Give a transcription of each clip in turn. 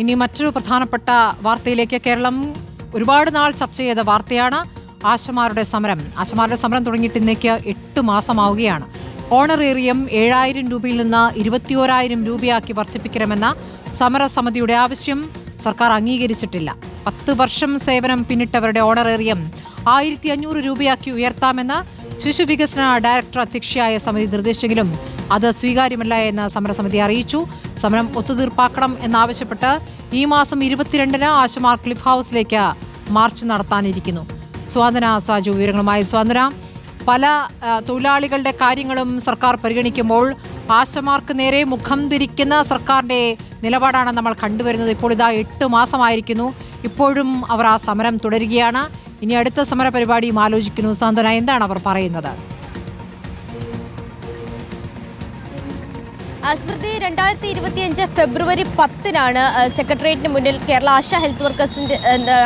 ഇനി മറ്റൊരു പ്രധാനപ്പെട്ട വാർത്തയിലേക്ക് കേരളം ഒരുപാട് നാൾ ചർച്ച ചെയ്ത വാർത്തയാണ് ആശമാരുടെ സമരം. ആശമാരുടെ സമരം തുടങ്ങിയിട്ട് ഇന്നേക്ക് എട്ട് മാസമാവുകയാണ്. ഓണറേറിയം ഏഴായിരം രൂപയിൽ നിന്ന് ഇരുപത്തിയോരായിരം രൂപയാക്കി വർദ്ധിപ്പിക്കണമെന്ന സമരസമിതിയുടെ ആവശ്യം സർക്കാർ അംഗീകരിച്ചിട്ടില്ല. പത്ത് വർഷം സേവനം പിന്നിട്ടവരുടെ ഓണറേറിയം ആയിരത്തി അഞ്ഞൂറ് രൂപയാക്കി ഉയർത്താമെന്ന് ശിശുവികസന ഡയറക്ടർ അധ്യക്ഷയായ സമിതി നിർദ്ദേശിച്ചെങ്കിലും അത് സ്വീകാര്യമല്ല എന്ന് സമരസമിതി അറിയിച്ചു. സമരം ഒത്തുതീർപ്പാക്കണം എന്നാവശ്യപ്പെട്ട് ഈ മാസം ഇരുപത്തിരണ്ടിന് ആശമാർ ക്ലിഫ് ഹൗസിലേക്ക് മാർച്ച് നടത്താനിരിക്കുന്നു. സ്വാതന സാജു വിവരങ്ങളുമായി സ്വാതന പല തൊഴിലാളികളുടെ കാര്യങ്ങളും സർക്കാർ പരിഗണിക്കുമ്പോൾ ആശമാർക്ക് നേരെ മുഖം തിരിക്കുന്ന സർക്കാരിന്റെ നിലപാടാണ് നമ്മൾ കണ്ടുവരുന്നത്. ഇപ്പോൾ ഇതാ എട്ട് മാസമായിരിക്കുന്നു. ഇപ്പോഴും അവർ ആ സമരം തുടരുകയാണ്. ഇനി അടുത്ത സമര പരിപാടിയും ആലോചിക്കുന്നു. സാന്ത്വന എന്താണ് അവർ പറയുന്നത്? സ്മൃതി രണ്ടായിരത്തി ഇരുപത്തിയഞ്ച് ഫെബ്രുവരി പത്തിനാണ് സെക്രട്ടേറിയറ്റിന് മുന്നിൽ കേരള ആശ ഹെൽത്ത് വർക്കേഴ്സിന്റെ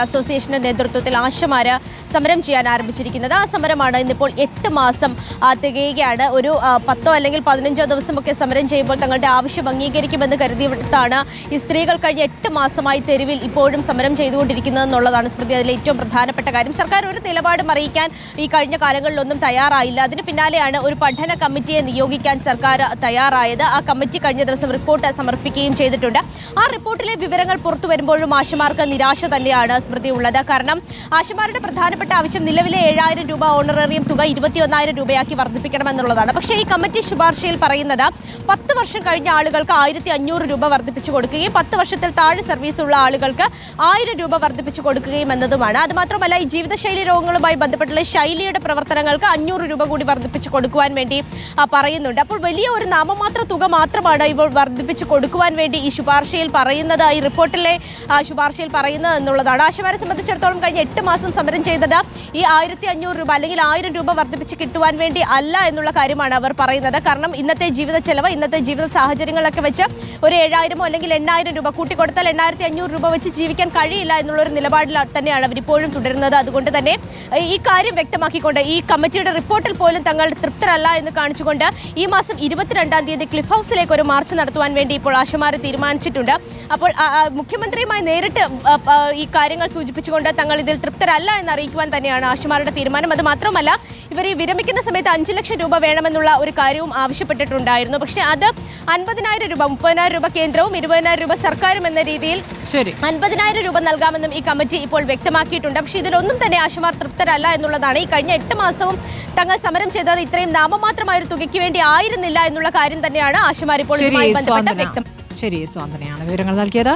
അസോസിയേഷന്റെ നേതൃത്വത്തിൽ ആശമാര് സമരം ചെയ്യാൻ ആരംഭിച്ചിരിക്കുന്നത്. ആ സമരമാണ് ഇന്നിപ്പോൾ എട്ട് മാസം തികയുകയാണ്. ഒരു പത്തോ അല്ലെങ്കിൽ പതിനഞ്ചോ ദിവസമൊക്കെ സമരം ചെയ്യുമ്പോൾ തങ്ങളുടെ ആവശ്യം അംഗീകരിക്കുമെന്ന് കരുതിയിട്ടാണ് ഈ സ്ത്രീകൾ കഴിഞ്ഞ എട്ട് മാസമായി തെരുവിൽ ഇപ്പോഴും സമരം ചെയ്തുകൊണ്ടിരിക്കുന്നത് എന്നുള്ളതാണ് സ്മൃതി അതിലെ ഏറ്റവും പ്രധാനപ്പെട്ട കാര്യം. സർക്കാർ ഒരു നിലപാടും അറിയിക്കാൻ ഈ കഴിഞ്ഞ കാലങ്ങളിലൊന്നും തയ്യാറായില്ല. അതിന് പിന്നാലെയാണ് ഒരു പഠന കമ്മിറ്റിയെ നിയോഗിക്കാൻ സർക്കാർ തയ്യാറായത്. ആ കമ്മിറ്റി കഴിഞ്ഞ ദിവസം റിപ്പോർട്ട് സമർപ്പിക്കുകയും ചെയ്തിട്ടുണ്ട്. ആ റിപ്പോർട്ടിലെ വിവരങ്ങൾ പുറത്തു വരുമ്പോഴും ആശമാർക്ക് നിരാശ തന്നെയാണ് സ്മൃതി ഉള്ളത്. കാരണം ആശമാരുടെ പ്രധാനപ്പെട്ട ആവശ്യം നിലവിലെ ഏഴായിരം രൂപ ഓണറേറിയം തുക ഇരുപത്തിയൊന്നായിരം രൂപയാക്കി വർദ്ധിപ്പിക്കണമെന്നുള്ളതാണ്. പക്ഷേ ഈ കമ്മിറ്റി ശുപാർശയിൽ പറയുന്നത് പത്ത് വർഷം കഴിഞ്ഞ ആളുകൾക്ക് ആയിരത്തി അഞ്ഞൂറ് രൂപ വർദ്ധിപ്പിച്ചു കൊടുക്കുകയും പത്ത് വർഷത്തിൽ താഴെ സർവീസ് ഉള്ള ആളുകൾക്ക് ആയിരം രൂപ വർദ്ധിപ്പിച്ചു കൊടുക്കുകയും എന്നതുമാണ്. അതുമാത്രമല്ല ഈ ജീവിതശൈലി രോഗങ്ങളുമായി ബന്ധപ്പെട്ടുള്ള ശൈലിയുടെ പ്രവർത്തനങ്ങൾക്ക് അഞ്ഞൂറ് രൂപ കൂടി വർദ്ധിപ്പിച്ചു കൊടുക്കുവാൻ വേണ്ടി പറയുന്നുണ്ട്. അപ്പോൾ വലിയ ഒരു നാമമാത്ര തുക മാത്രമാണ് ഇവർ വർദ്ധിപ്പിച്ചു കൊടുക്കുവാൻ വേണ്ടി ഈ ശുപാർശയിൽ പറയുന്നത് ഈ റിപ്പോർട്ടിലെ ശുപാർശയിൽ പറയുന്നത് എന്നുള്ളതാണ്. ആശമാരെ സംബന്ധിച്ചിടത്തോളം കഴിഞ്ഞ എട്ട് മാസം സമരം ചെയ്തത് ഈ ആയിരത്തി അഞ്ഞൂറ് രൂപ അല്ലെങ്കിൽ ആയിരം രൂപ വർദ്ധിപ്പിച്ച് കിട്ടുവാൻ വേണ്ടി അല്ല എന്നുള്ള കാര്യമാണ് അവർ പറയുന്നത്. കാരണം ഇന്നത്തെ ജീവിത ചെലവ് ഇന്നത്തെ ജീവിത സാഹചര്യങ്ങളൊക്കെ വെച്ച് ഒരു ഏഴായിരമോ അല്ലെങ്കിൽ എണ്ണായിരം രൂപ കൂട്ടിക്കൊടുത്താൽ എണ്ണായിരത്തി അഞ്ഞൂറ് രൂപ വെച്ച് ജീവിക്കാൻ കഴിയില്ല എന്നുള്ളൊരു നിലപാടിൽ തന്നെയാണ് അവർ ഇപ്പോഴും തുടരുന്നത്. അതുകൊണ്ട് തന്നെ ഈ കാര്യം വ്യക്തമാക്കിക്കൊണ്ട് ഈ കമ്മിറ്റിയുടെ റിപ്പോർട്ടിൽ പോലും തങ്ങൾ തൃപ്തരല്ല എന്ന് കാണിച്ചുകൊണ്ട് ഈ മാസം ഇരുപത്തിരണ്ടാം തീയതി ക്ലിഫ് ഹൗസിലേക്ക് ഒരു മാർച്ച് നടത്തുവാൻ വേണ്ടി ഇപ്പോൾ ആശമാർ തീരുമാനിച്ചിട്ടുണ്ട്. അപ്പോൾ മുഖ്യമന്ത്രിയുമായി നേരിട്ട് ഈ കാര്യങ്ങൾ സൂചിപ്പിച്ചുകൊണ്ട് തങ്ങൾ ഇതിൽ തൃപ്തരല്ല എന്ന് അറിയിക്കുവാൻ തന്നെയാണ് ആശമാരുടെ തീരുമാനം. അത് മാത്രമല്ല ഇവർ ഈ വിരമിക്കുന്ന സമയത്ത് അഞ്ച് ലക്ഷം രൂപ വേണമെന്നുള്ള ഒരു കാര്യവും ആവശ്യപ്പെട്ടിട്ടുണ്ടായിരുന്നു. പക്ഷേ അത് അൻപതിനായിരം രൂപ മുപ്പതിനായിരം രൂപ കേന്ദ്രവും ഇരുപതിനായിരം രൂപ സർക്കാരും എന്ന രീതിയിൽ ശരി. അൻപതിനായിരം രൂപ നൽകാമെന്നും ഈ കമ്മിറ്റി ഇപ്പോൾ വ്യക്തമാക്കിയിട്ടുണ്ട്. പക്ഷേ ഇതിലൊന്നും തന്നെ ആശമാർ തൃപ്തരല്ല എന്നുള്ളതാണ്. ഈ കഴിഞ്ഞ എട്ട് മാസവും തങ്ങൾ സമരം ചെയ്തത് ഇത്രയും നാമമാത്രമായ ഒരു തുകയ്ക്ക് വേണ്ടി ആയിരുന്നില്ല എന്നുള്ള കാര്യം തന്നെയാണ് ആശമാർ ഇപ്പോൾ ശരി വ്യക്തം ശരി സ്വാന്തനയാണ് വിവരങ്ങൾ നൽകിയത്.